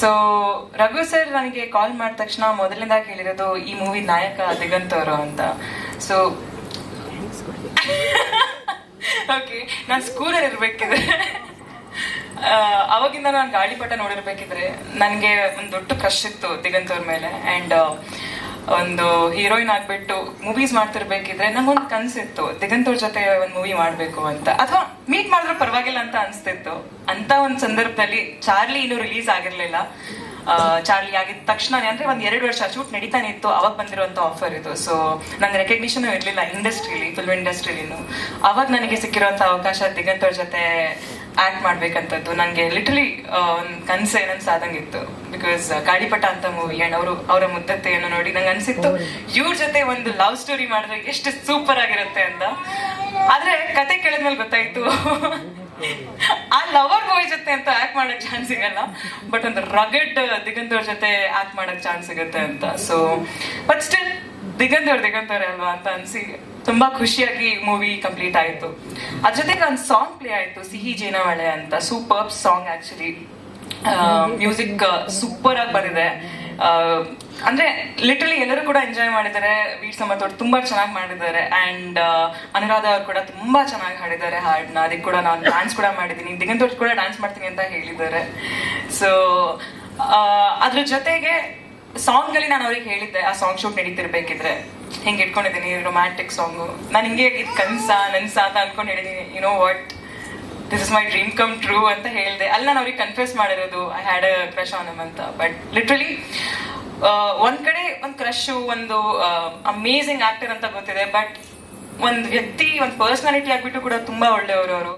So Raghu sir ನನಗೆ ಕಾಲ್ ಮಾಡಿದ ತಕ್ಷಣ ಮೊದಲಿಂದ ಕೇಳಿರೋದು ಈ ಮೂವಿ ನಾಯಕ ದಿಗಂತ್ ಅವರು ಅಂತ. ಸೊ ಓಕೆ ನಾನು ಸ್ಕೂಲಲ್ಲಿ ಇರ್ಬೇಕಿದ್ರೆ. ಅವಾಗಿಂದ ನಾನು ಗಾಳಿಪಟ ನೋಡಿರ್ಬೇಕಿದ್ರೆ ನನಗೆ ಒಂದು ದೊಡ್ಡ ಕ್ರಶ್ ಇತ್ತು ದಿಗಂತ್ ಅವ್ರ ಮೇಲೆ. ಆ್ಯಂಡ್ ಒಂದು ಹೀರೋಯಿನ್ ಆಗ್ಬಿಟ್ಟು ಮೂವೀಸ್ ಮಾಡ್ತಿರ್ಬೇಕಿದ್ರೆ ನಂಗೊಂದು ಕನ್ಸಿತ್ತು ದಿಗಂತ್ ಅವ್ರ ಜೊತೆ ಒಂದು ಮೂವಿ ಮಾಡಬೇಕು ಅಂತ. ಅಥವಾ ಮೀಟ್ ಮಾಡಿದ್ರೆ ಪರವಾಗಿಲ್ಲ ಅಂತ ಅನಿಸ್ತಿತ್ತು. ಅಂತ ಒಂದು ಸಂದರ್ಭದಲ್ಲಿ ಚಾರ್ಲಿ ಇನ್ನೂ ರಿಲೀಸ್ ಆಗಿರ್ಲಿಲ್ಲ. ಚಾರ್ಲಿ ಆಗಿದ ತಕ್ಷಣ ಅಂದ್ರೆ ಒಂದ್ ಎರಡು ವರ್ಷ ಶೂಟ್ ನಡೀತಾನೆ ಇತ್ತು. ಅವಾಗ ಬಂದಿರುವಂತ ಆಫರ್ ಇದು. ಸೊ ನಂಗೆ ರೆಕಗ್ನಿಷನ್ ಇರಲಿಲ್ಲ ಇಂಡಸ್ಟ್ರಿಲಿ ಫಿಲ್ಮ್ ಇಂಡಸ್ಟ್ರಿಲಿನು ಅವಾಗ ನನಗೆ ಸಿಕ್ಕಿರುವಂತ ಅವಕಾಶ ದಿಗಂತವ್ರ ಜೊತೆ ಆಕ್ಟ್ ಮಾಡ್ಬೇಕಂತದ್ದು. ನನಗೆ ಲಿಟ್ರಲಿ ಒಂದು ಕನಸು ನನ್ಸಾದಂಗಿತ್ತು ಬಿಕಾಸ್ ಗಾಳಿಪಟ ಅಂತ ಮೂವಿ ಅಂಡ್ ಅವರು ಅವರ ಮುದ್ದತೆಯನ್ನು ನೋಡಿ ನಂಗೆ ಅನ್ಸಿತ್ತು ಇವ್ರ ಜೊತೆ ಒಂದು ಲವ್ ಸ್ಟೋರಿ ಮಾಡಿದ್ರೆ ಎಷ್ಟು ಸೂಪರ್ ಆಗಿರುತ್ತೆ ಅಂತ. ಆದ್ರೆ ಕತೆ ಕೇಳಿದ್ಮೇಲೆ ಗೊತ್ತಾಯ್ತು. ಆ ಲವರ್ ಬಾಯ್ ಜೊತೆ ಅಂತ ಆಕ್ಟ್ ಮಾಡಕ್ ಚಾನ್ಸ್ ಸಿಗಲ್ಲ ಬಟ್ ಒಂದು ರಗಡ್ ದಿಗಂತವ್ರ ಅವ್ರ ಜೊತೆ ಆಕ್ಟ್ ಮಾಡಕ್ ಚಾನ್ಸ್ ಸಿಗುತ್ತೆ ಅಂತ. ಸೊ ಬಟ್ ಸ್ಟಿಲ್ ದಿಗಂತ್ ಅವ್ರ ದಿಗಂತ್ ಅಲ್ವಾ ಅಂತ ಅನ್ಸಿ ತುಂಬಾ ಖುಷಿಯಾಗಿ ಮೂವಿ ಕಂಪ್ಲೀಟ್ ಆಯ್ತು. ಅದ್ರ ಜೊತೆಗೆ ಒಂದು ಸಾಂಗ್ ಪ್ಲೇ ಆಯ್ತು ಸಿಹಿ ಜೇನವಳೆ ಅಂತ super song actually music super ಆಗಿ ಬಂದಿದೆ. ಅಂದ್ರೆ ಲಿಟ್ರಲಿ ಎಲ್ಲರೂ ಕೂಡ ಎಂಜಾಯ್ ಮಾಡಿದ್ದಾರೆ. ವೀರ್ ಸಮತ್ ಅವ್ರು ತುಂಬಾ ಚೆನ್ನಾಗಿ ಮಾಡಿದ್ದಾರೆ. ಅಂಡ್ ಅನುರಾಧ ಅವ್ರು ಕೂಡ ತುಂಬಾ ಚೆನ್ನಾಗಿ ಹಾಡಿದ್ದಾರೆ ಹಾಡನ್ನ ಅದಕ್ಕೆ ಕೂಡ ನಾನು ಡ್ಯಾನ್ಸ್ ಕೂಡ ಮಾಡಿದ್ದೀನಿ. ದಿಗಂತ್ ಅವ್ರು ಕೂಡ ಡ್ಯಾನ್ಸ್ ಮಾಡ್ತೀನಿ ಅಂತ ಹೇಳಿದ್ದಾರೆ. ಸೊ ಅದ್ರ ಜೊತೆಗೆ ಸಾಂಗ್ ಅಲ್ಲಿ ನಾನು ಅವ್ರಿಗೆ ಹೇಳಿದ್ದೆ, ಆ ಸಾಂಗ್ ಶೂಟ್ ನಡೀತಿರ್ಬೇಕಿದ್ರೆ. ಹಿಂಗೆ ಇಟ್ಕೊಂಡಿದ್ದೀನಿ ರೊಮ್ಯಾಂಟಿಕ್ ಸಾಂಗು ನಾನು ಹಿಂಗೆ ಇದು ಕನ್ಸ, ನನ್ಸ ಅಂತ ಅನ್ಕೊಂಡು ಹೇಳಿದ್ದೀನಿ you know what this is my dream come true ಅಂತ ಹೇಳಿದೆ. ಅಲ್ಲಿ ನಾನು ಅವ್ರಿಗೆ ಕನ್ಫ್ಯೂಸ್ ಮಾಡಿರೋದು I had a crush on ಅಂತ. ಬಟ್ ಲಿಟ್ರಲಿ ಒಂದ್ ಕಡೆ ಒಂದು ಕ್ರಶ್ ಒಂದು ಅಮೇಝಿಂಗ್ ಆಕ್ಟರ್ ಅಂತ ಗೊತ್ತಿದೆ. ಬಟ್ ಒಂದ್ ವ್ಯಕ್ತಿ, ಒಂದು ಪರ್ಸನಾಲಿಟಿ ಆಗ್ಬಿಟ್ಟು ಕೂಡ ತುಂಬಾ ಒಳ್ಳೆಯವರು ಅವರು.